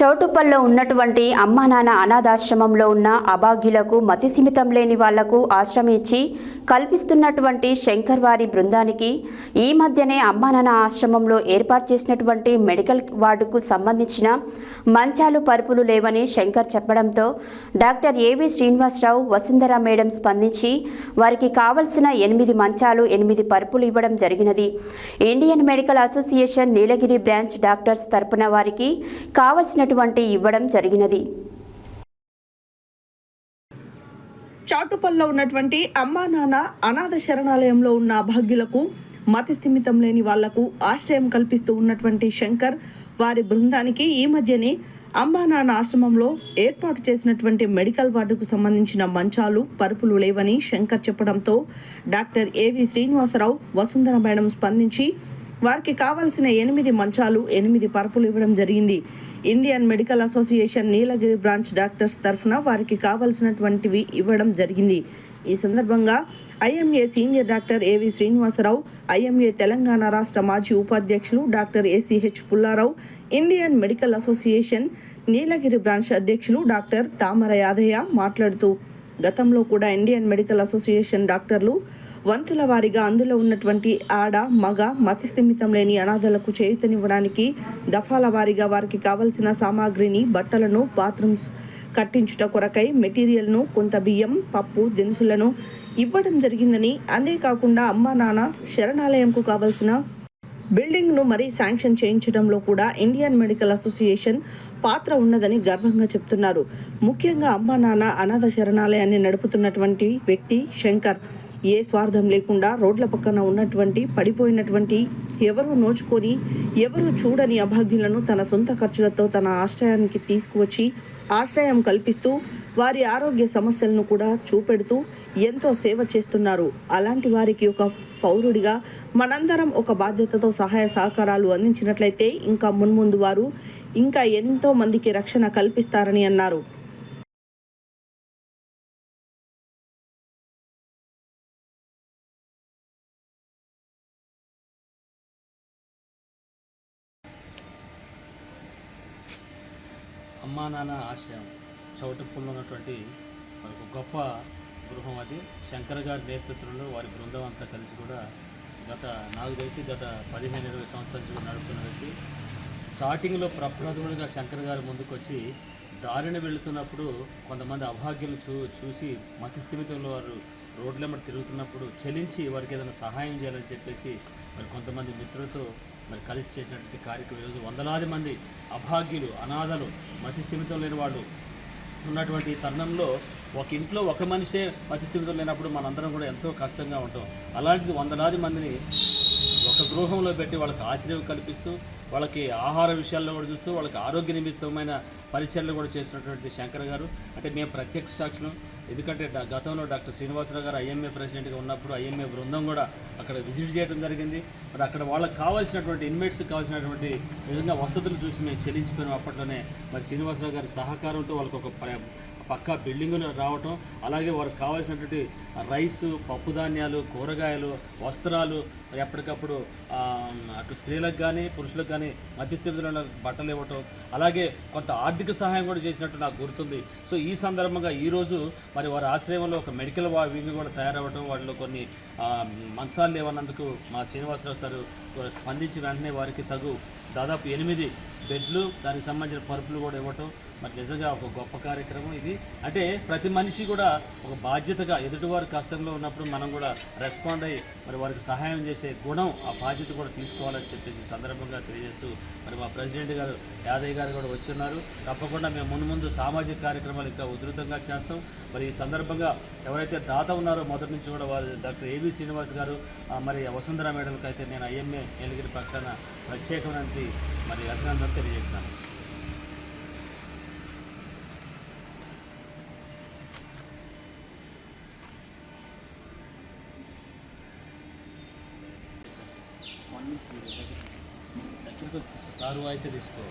చౌటుప్పల్లో ఉన్నటువంటి అమ్మా నాన్న అనాథాశ్రమంలో ఉన్న అభాగ్యులకు మతిసిమితం లేని వాళ్ళకు ఆశ్రమం ఇచ్చి కల్పిస్తున్నటువంటి శంకర్ వారి బృందానికి ఈ మధ్యనే అమ్మా నాన్న ఆశ్రమంలో ఏర్పాటు చేసినటువంటి మెడికల్ వార్డుకు సంబంధించిన మంచాలు పరుపులు లేవని శంకర్ చెప్పడంతో డాక్టర్ ఏవి శ్రీనివాసరావు వసుంధర మేడం స్పందించి వారికి కావలసిన ఎనిమిది మంచాలు ఎనిమిది పరుపులు ఇవ్వడం జరిగినది. Indian Medical Association Nilagiri branch doctors తరపున వారికి కావలసిన కావలసినటువంటి ఇవ్వడం జరిగినది. చాటుపల్లో ఉన్నటువంటి అమ్మా నాన్న అనాథ శరణాలయంలో ఉన్న అభాగ్యులకు మతి స్థిమితం లేని వాళ్ళకు ఆశ్రయం కల్పిస్తూ ఉన్నటువంటి శంకర్ వారి బృందానికి ఈ మధ్యనే అమ్మా నాన్న ఆశ్రమంలో ఏర్పాటు చేసినటువంటి మెడికల్ వార్డుకు సంబంధించిన మంచాలు పరుపులు లేవని శంకర్ చెప్పడంతో డాక్టర్ ఏవి శ్రీనివాసరావు వసుంధర మేడం స్పందించి వారికి కావాల్సిన ఎనిమిది మంచాలు ఎనిమిది పరుపులు ఇవ్వడం జరిగింది. Indian Medical Association Nilagiri branch doctors తరఫున వారికి కావాల్సినటువంటివి ఇవ్వడం జరిగింది. ఈ సందర్భంగా ఐఎంఏ సీనియర్ డాక్టర్ ఏవి శ్రీనివాసరావు ఐఎంఏ తెలంగాణ రాష్ట్ర మాజీ ఉపాధ్యక్షులు doctor ACH Pullarao Indian Medical Association Nilagiri branch అధ్యక్షులు డాక్టర్ తామర యాదయ్య మాట్లాడుతూ గతంలో కూడా ఇండియన్ మెడికల్ అసోసియేషన్ డాక్టర్లు వంతుల వారీగా అందులో ఉన్నటువంటి ఆడ మగ మతి స్థిమితం లేని అనాథలకు చేయుతనివ్వడానికి దఫాల వారీగా వారికి కావలసిన సామాగ్రిని బట్టలను బాత్రూమ్స్ కట్టించుట కొరకై మెటీరియల్ను కొంత బియ్యం పప్పు దినుసులను ఇవ్వడం జరిగిందని. అంతేకాకుండా అమ్మా నాన్న శరణాలయంకు కావలసిన బిల్డింగ్ను మరీ శాంక్షన్ చేయించడంలో కూడా ఇండియన్ మెడికల్ అసోసియేషన్ పాత్ర ఉన్నదని గర్వంగా చెప్తున్నారు. ముఖ్యంగా అమ్మా నాన్న అనాథ శరణాలయాన్ని నడుపుతున్నటువంటి వ్యక్తి శంకర్. ఏ స్వార్థం లేకుండా రోడ్ల పక్కన ఉన్నటువంటి పడిపోయినటువంటి ఎవరు నోచుకొని ఎవరు చూడని అభాగ్యులను తన సొంత ఖర్చులతో తన ఆశ్రయానికి తీసుకువచ్చి ఆశ్రయం కల్పిస్తూ వారి ఆరోగ్య సమస్యలను కూడా చూపెడుతూ ఎంతో సేవ చేస్తున్నారు. అలాంటి వారికి ఒక పౌరుడిగా మనందరం ఒక బాధ్యతతో సహాయ సహకారాలు అందించినట్లయితే ఇంకా మున్ముందు వారు ఇంకా ఎంతో మందికి రక్షణ కల్పిస్తారని అన్నారు. అమ్మా నాన్న ఆశయం చౌటుప్పల్లో ఉన్నటువంటి మనకు గొప్ప గృహం అది. శంకర్ గారి నేతృత్వంలో వారి బృందం అంతా కలిసి కూడా గత నాకు తెలిసి గత పదిహేను ఇరవై సంవత్సరాల నుంచి నడుపుతున్న వ్యక్తి. స్టార్టింగ్లో ప్రప్రథముడిగా శంకర్ గారు ముందుకు వచ్చి దారిన వెళుతున్నప్పుడు కొంతమంది అభాగ్యులు చూ చూసి మతి వారు వారు మీద తిరుగుతున్నప్పుడు చలించి వారికి ఏదైనా సహాయం చేయాలని చెప్పేసి మరి కొంతమంది మిత్రులతో మరి కలిసి చేసినటువంటి కార్యక్రమం. ఈరోజు వందలాది మంది అభాగ్యులు అనాథలు మతిస్థిమితం లేని వాళ్ళు ఉన్నటువంటి తరుణంలో ఒక ఇంట్లో ఒక మనిషే మతి లేనప్పుడు మనందరం కూడా ఎంతో కష్టంగా ఉంటాం. అలాంటిది వందలాది మందిని ఒక గృహంలో పెట్టి వాళ్ళకి ఆశ్రయం కల్పిస్తూ వాళ్ళకి ఆహార విషయాల్లో కూడా చూస్తూ వాళ్ళకి ఆరోగ్య నిమిత్తమైన పరిచర్లు కూడా చేసినటువంటి శంకర్ గారు. అంటే మేము ప్రత్యక్ష సాక్షులం. ఎందుకంటే గతంలో డాక్టర్ శ్రీనివాసరావు గారు ఐఎంఏ ప్రెసిడెంట్గా ఉన్నప్పుడు ఐఎంఏ బృందం కూడా అక్కడ విజిట్ చేయడం జరిగింది. మరి అక్కడ వాళ్ళకి కావాల్సినటువంటి ఇన్మేట్స్కి కావాల్సినటువంటి విధంగా వసతులు చూసి మేము చెల్లించిపోయినాం అప్పట్లోనే. మరి శ్రీనివాసరావు గారి సహకారంతో వాళ్ళకి ఒక పక్కా బిల్డింగులు రావటం అలాగే వారికి కావాల్సినటువంటి రైసు పప్పు ధాన్యాలు కూరగాయలు వస్త్రాలు ఎప్పటికప్పుడు అటు స్త్రీలకు కానీ పురుషులకు కానీ మధ్యస్థితులను బట్టలు ఇవ్వటం అలాగే కొంత ఆర్థిక సహాయం కూడా చేసినట్టు నాకు గుర్తుంది. సో ఈ సందర్భంగా ఈరోజు మరి వారి ఆశ్రయంలో ఒక మెడికల్ వింగ్ కూడా తయారవ్వటం వాటిలో కొన్ని మంచాలు లేవన్నందుకు మా శ్రీనివాసరావు సార్ స్పందించి వెంటనే వారికి తగు దాదాపు ఎనిమిది బెడ్లు దానికి సంబంధించిన పరుపులు కూడా ఇవ్వటం మరి నిజంగా ఒక గొప్ప కార్యక్రమం ఇది. అంటే ప్రతి మనిషి కూడా ఒక బాధ్యతగా ఎదుటివారి కష్టంలో ఉన్నప్పుడు మనం కూడా రెస్పాండ్ అయ్యి మరి వారికి సహాయం చేసే గుణం ఆ బాధ్యత కూడా తీసుకోవాలని చెప్పేసి సందర్భంగా తెలియజేస్తూ మరి మా ప్రెసిడెంట్ గారు యాదయ్య గారు కూడా వచ్చున్నారు. తప్పకుండా మేము ముందు ముందు సామాజిక కార్యక్రమాలు ఇంకా ఉధృతంగా చేస్తాం. మరి ఈ సందర్భంగా ఎవరైతే దాత ఉన్నారో మొదటి నుంచి కూడా వారు డాక్టర్ ఏవి శ్రీనివాస్ గారు మరి వసుంధర మేడల్కి అయితే నేను ఐఎంఏ నీలగిరి పక్షాన ప్రత్యేకమైన మరి అభినందన తెలియజేస్తున్నాను. దగ్గరికి వచ్చి తీసుకో సారు వాయిసే తీసుకో